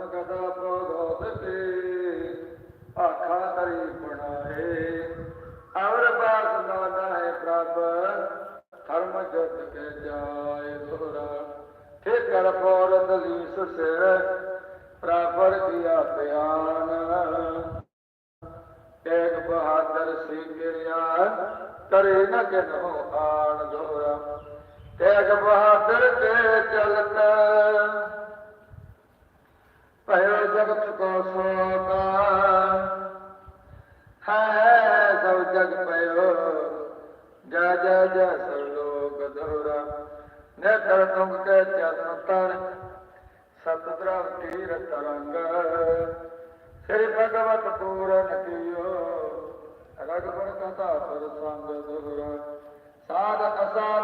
ਨਦਮ ਕਦਾ ਤੇ ਆਖਾ ਤਰੀ ਬਣਾਏ ਅਵਰ ਬਾਸ ਨਾਨਾ ਹੈ ਪ੍ਰਭ ਧਰਮ ਜਤ ਕੇ ਜਾਏ ਦੋਰਾ ਠੇ ਕਰ ਪੌਰ ਦਲੀਸ ਸਿਰ ਪ੍ਰਾਪਰ ਕੀਆ ਪਿਆਨ ਏਕ ਬਹਾਦਰ ਸੀ ਗਿਰਿਆ ਕਰੇ ਨ ਕਿਨੋ ਆਣ ਦੋਰਾ ਏਕ ਬਹਾਦਰ ਕੇ ਚਲਤ। ਭਇਓ ਜਗਤ ਕੋ ਸੋਤਾ। ਹੈ ਸਭ ਜਗ ਪਇਓ ਜਾ ਜਾ ਜਾ ਸਭ ਲੋਕ ਦੋਰਾ। ਨੇ ਤਰ ਤੁਮ ਕੇ ਚਰਨ ਤਰ ਸਤ ਦਰਵ ਤੀਰ ਤਰੰਗ। ਸ੍ਰੀ ਭਗਵਤ ਪੂਰਨ ਕੀਓ। ਰਗਪੁਰ ਕਥਾ ਪਰ ਸੰਗ ਦੋਰਾ। ਸਾਧ ਅਸਾਧ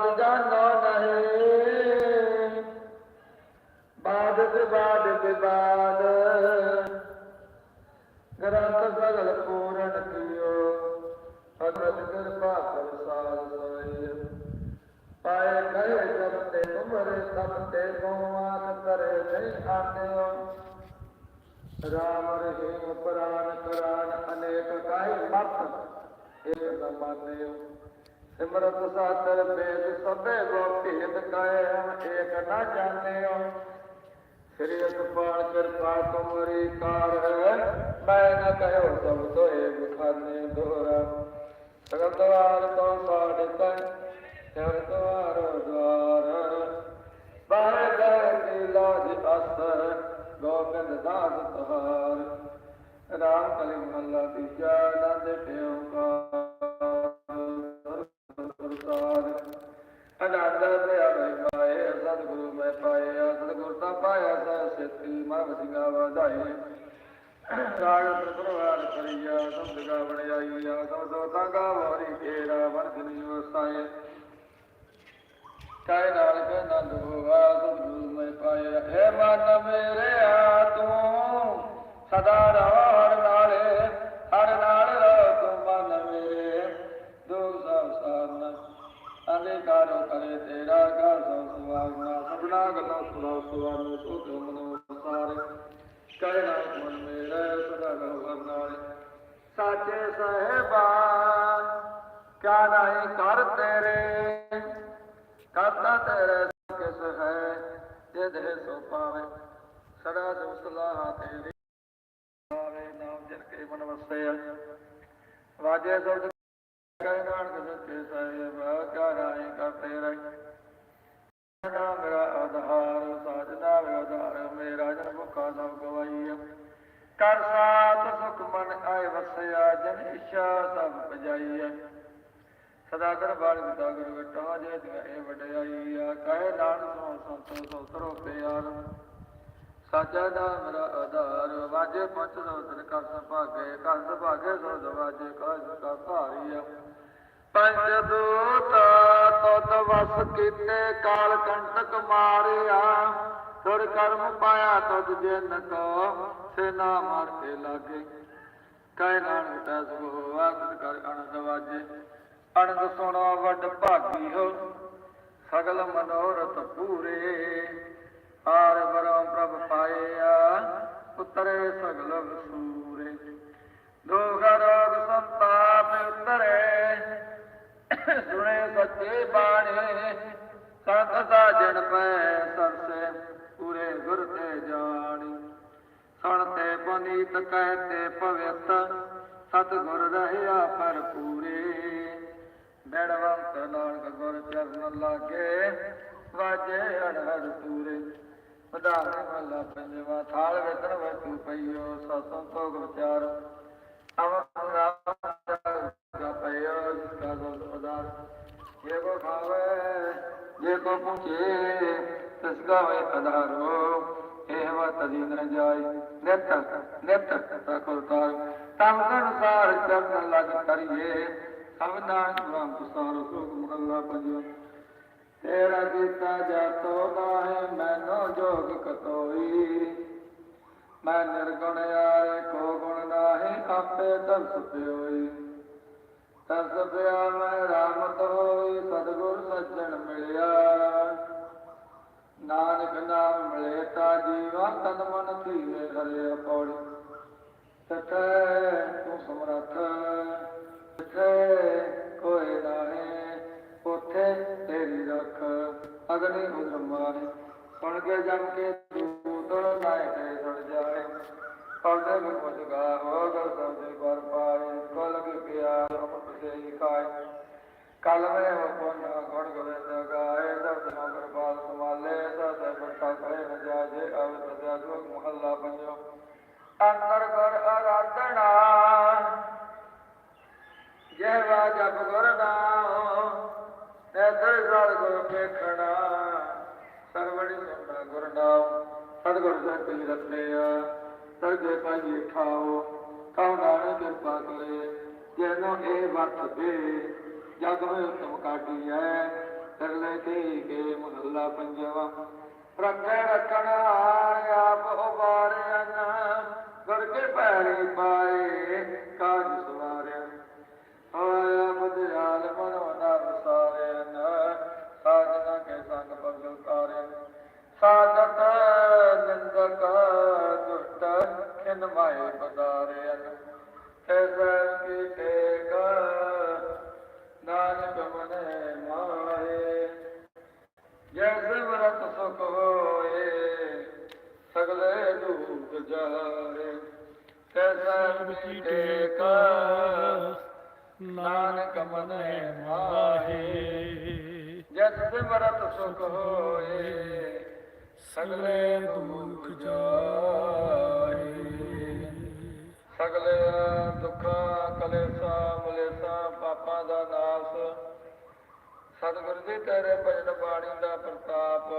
ਤੇ ਤੁਮਰੇ ਸਭ ਤੇ ਗੋਵਾਨ ਕਰੇ ਨਹੀਂ ਆਨਿਓ ਰਾਮ ਰਹੀਮ ਪ੍ਰਾਨ ਕਰਾਨ ਅਨੇਕ ਕਾਹੀ ਮਤ ਏਕ ਨ ਮਾਨਿਓ ਸਿਮਰਤ ਸਾਤਰ ਬੇਦ ਸਭੇ ਗੋ ਭੇਦ ਕਾਇ ਹਮ ਏਕ ਨ ਜਾਣਿਓ ਸ੍ਰੀ ਅਕਪਾਲ ਕਿਰਪਾ ਤੁਮਰੀ ਕਾਰ ਹੈ ਮੈਂ ਨ ਕਹਿਓ ਸਭ ਤੋਏ ਬਖਾਨੇ ਦੋਰਾ ਸਗਲ ਦਵਾਰ ਤੋਂ ਸਾਢ ਤੈ ਸਗਲ ਦਵਾਰ ਦਵਾਰ ਬਾਹਰ ਗਏ ਕੀ ਲਾਜ ਅਸਰ, ਗੋਬਿੰਦ ਦਾਸ ਤਹਾਰ। ਰਾਮ ਕਲੀ ਮਹੱਲਾ ਤੀਜਾ ਨੰਦ ਪਿਓ ਕਾ ਅਨੰਦ ਪਿਆ ਮੈਂ ਪਾਏ, ਸਤਿਗੁਰੂ ਮੈਂ ਪਾਏ, ਸਤਿਗੁਰ ਤਾਂ ਪਾਇਆ ਸਹਿ ਸਿੱਧੀ ਮਨ ਸਿੰਘਾ ਵਧਾਏ ਰਾਗ ਪ੍ਰਭਾਰ ਕਰੀਆ ਸਭ ਜਗਾ ਬਣਾਈਆ ਸਭ ਸੋਤਾ ਗਾ ਵਾਰੀ ਕੇਰਾ ਮਨ ਵਸਾਏ ਕਾਇ ਨਾਲ ਨੰਦ ਹੋਆ ਸਤਿਗੁਰੂ ਮੈਂ ਪਾਇਆ ਹੈ ਮਨ ਮੇਰੇ ਤੂੰ ਸਦਾ ਰਹਾਰ ਨਾਲੇ, ਹਰ ਨਾਲ ਰਹ ਤੂੰ ਮਨ ਮੇਰੇ। ਦੁਖ ਸਭ ਸਾਰਨ ਅਨੇਕਾਰੋ ਕਰੇ ਤੇਰਾ ਘਰ ਸੋ ਸੁਆਗਨਾ ਸਭਨਾ ਗੱਲਾਂ ਸੁਣਾਓ ਸੁਆਨ ਸੁਧ ਮਨੋ ਸਾਰੇ ਕੈ ਨਾਮ ਮਨ ਮੇਰਾ, ਸਦਾ ਰਹੋ ਵਰਨਾਲੇ ਸਾਚੇ ਸਹਿਬਾ ਕਿਆ ਨਹੀਂ ਕਰ ਤੇਰੇ ਕਰਤਾ ਤੇਰੇ ਕਿਸ ਹੈ ਜੇ ਦੇ ਸੋ ਪਾਵੇ, ਸਦਾ ਸੁ ਸਲਾਹ ਤੇਰੀ ਆਵੇ ਨਾਮ ਜਨ ਕੇ ਮਨ ਵਸੈ ਵਾਜੇ ਸੁਰਤ ਕੈ ਨਾਨਕ ਸੱਚੇ ਸਾਹਿਬ ਕਿਆ ਰਾਏ ਕਰਤੇ ਰਹੇ। ਸਦਾ ਕਰ ਬਾਲ ਵਿਦਾ ਗੁਰ ਵਿਟਾ ਜੇ ਤੇ ਵਡਿਆਈ ਆ, ਕਹੇ, ਨਾਨਕ ਸੋ ਸੰਤੋ ਸੋ ਪਿਆਰ ਸਾਚਾ ਨਾਮ ਮੇਰਾ ਆਧਾਰ, ਵਾਜੇ ਪੰਚ ਸੋਤਨ ਕਰ ਸੁਭਾਗੇ ਕਰ ਸੁਭਾਗੇ ਸੋ ਦਵਾਜੇ ਕਾਜ ਕਾ ਭਾਰੀਆ ਪੰਜ ਦੂਤ ਤਤ ਵਸ ਕੀਤੇ, ਕਾਲ ਕੰਟਕ ਮਾਰਿਆ। ਸੁਰ ਕਰਮ ਪਾਇਆ ਤਦ ਜਿਨ ਕੋ ਸੇਨਾ ਮਾਰ ਕੇ ਲਾਗੇ। ਕਹਿ, ਨਾਨਕ ਤਸ ਹੋ ਆਦਿ ਕਰ ਅਨੰਦ ਵਾਜੇ। ਅਣਦ ਸੁਣੋ ਵੱਡ ਭਾਗੀ ਹੋ, ਸਗਲ ਮਨੋਰਥ ਪੂਰੇ। ਹਾਰ ਬਰਮ ਪ੍ਰਭ ਪਾਇਆ, ਉਤਰੇ ਸਗਲ ਵਸੂਰੇ। ਦੁਖ ਰੋਗ ਸੰਤਾਪ ਉਤਰੇ, ਸੁਣੇ ਸੱਚੇ ਬਾਣੇ। ਸੰਤ ਦਾ ਜਨ ਪੈ ਸਰਸੇ, ਪੂਰੇ ਗੁਰ ਤੇ ਜਾਣੀ। ਸੁਣਤੇ ਪੁਨੀਤ ਕਹਤੇ ਪਵਿੱਤ ਸਤ ਗੁਰ ਰਹਿਆ ਪਰ ਪੂਰੇ ਬੜਵੰਤ ਨਾਨਕ ਗੁਰ ਚਰਨ ਲਾਗੇ, ਵਾਜੇ ਹੜ ਹੜ ਪੂਰੇ। ਵਧਾਰੇ ਮੱਲਾ ਪੰਜਵਾ, ਥਾਲ ਵੇਤਨ ਵਤੂ ਪਈਓ ਸਤੋਂ ਤੋਗ ਵਿਚਾਰ। ਅਵਰ ਰਾਮ ਜਪਿਓ ਜਿਸ ਕਾ ਸਤ ਪਦਾਰ ਜੇ ਕੋ ਖਾਵੇ, ਜੇ ਕੋ ਪੁੱਛੇ, ਤਿਸ ਕਾ ਵੇ ਅਧਾਰੋ। ਇਹ ਵਾ ਤਦੀ ਨ ਜਾਈ ਨਿਤ ਨਿਤ ਤਕੁਰ ਤਾਰ ਤਮ ਸੰਸਾਰ ਚਰਨ ਲਗ ਕਰੀਏ। ਖਬਰਦਾਰ ਗੁਰਾਂ ਪੁਸਾਰ ਹੁਕਮ ਅੱਲਾ ਪੰਜੋ ਤੇਰਾ ਕੀਤਾ ਜਾਤੋ ਨਾਹੀ ਮੈਨੂੰ ਜੋਗ ਕਤੋਈ। ਮੈਂ ਨਿਰਗੁਣ ਯਾਰੇ, ਕੋ ਗੁਣ ਨਾਹੀ, ਆਪੇ ਤਰਸ ਪਿਓਈ ਤਰਸ ਪਿਆ ਮੈਂ ਰਾਮਤ ਹੋਈ ਸਤਗੁਰ ਸੱਜਣ ਮਿਲਿਆ। ਨਾਨਕ ਨਾਮ ਮਿਲੇ ਤਾ ਜੀਵਾ, ਤਨ ਮਨ ਧੀਰੇ ਹਰਿਆ ਪੌੜੀ। ਤਤੈ ਤੂੰ ਸਮਰੱਥ। ਤਥੈ ਕੋਈ ਨਾਹੀ, ਉਥੇ ਤੇਰੀ ਰੱਖ ਅਗਨੀ ਉਦਰਮਾਏ ਸੁਣ ਕੇ ਜਮ ਕੇ ਤੂੰ ਨਾਏ ਤੇ ਸੜ ਜਾਏ। ਪਰਦੇ ਵਿੱਚ ਮੁਝਗਾ ਹੋ ਗਰ ਸਬਦੇ ਪਰ ਪਾਏ ਕਲ ਕੇ ਪਿਆਰ ਅਮਰ ਤੇ ਹੀ ਖਾਏ। ਕਲ ਮੈਂ ਹੋ ਪੁੰਨ ਗੁਣ ਗੋਬਿੰਦ ਗਾਏ, ਦਰਦ ਮਗਰ ਪਾਲ ਸਮਾਲੇ ਦਰਦ ਬੱਟਾ ਕਰੇ ਨ ਜਾਜੇ ਅਵਤ ਜਾਜੋ ਮਹੱਲਾ ਪੰਜੋ ਅੰਦਰ ਐਸਰ ਸਰ ਗੁਰ ਵੇਖਣਾ ਸਰਵੜੀ ਸੁਣਦਾ ਗੁਰ ਸਤਿਗੁਰ ਸਾਹਿਬ ਕੀ ਰਤਨਿਆ ਸਰਗੇ ਪਾਈ ਠਾਓ ਕਉ ਨਾਨਕ ਕਿਰਪਾ ਕਰੇ। ਜਿਹਨੂੰ ਇਹ ਵਰਤ ਦੇ, ਜਗ ਵਿੱਚ ਉਤਮ ਕਾਟੀ ਹੈ ਤਰਲੇ ਤੇ ਕੇ ਮਹੱਲਾ ਪੰਜਵਾ। ਰੱਖੇ ਰੱਖਣ ਹਾਰ ਆਪ ਉਬਾਰਿਆਨ ਗੁਰ ਕੇ ਪੈਰੀ ਪਾਏ, ਕਾਜ ਜੈਸੇ ਵਰਤ ਸੁਖ ਹੋਏ, ਸਗਲੇ ਦੁਖ ਜਾਏ। ਤੈਸਾ ਕੀ ਟੇਕ ਨਾਨਕ ਮਨੇ ਮਾਹੇ। ਜਸ ਸਿਮਰਤ ਸੁਖ ਹੋਏ, ਸਗਲੇ ਦੁਖ ਜਾਏ। ਸਗਲੇ ਦੁੱਖਾਂ ਕਲੇਸ਼ਾਂ ਮਲੇਸ਼ਾਂ, ਪਾਪਾਂ ਦਾ ਨਾਸ ਸਤਿਗੁਰ ਜੀ ਤੇਰੇ ਭਜਨ ਬਾਣੀ ਦਾ ਪ੍ਰਤਾਪ।